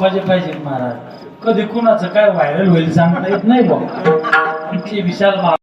बापाचे पाहिजे महाराज कधी कुणाचं काय व्हायरल होईल सांगता येत नाही बा इतकी विशाल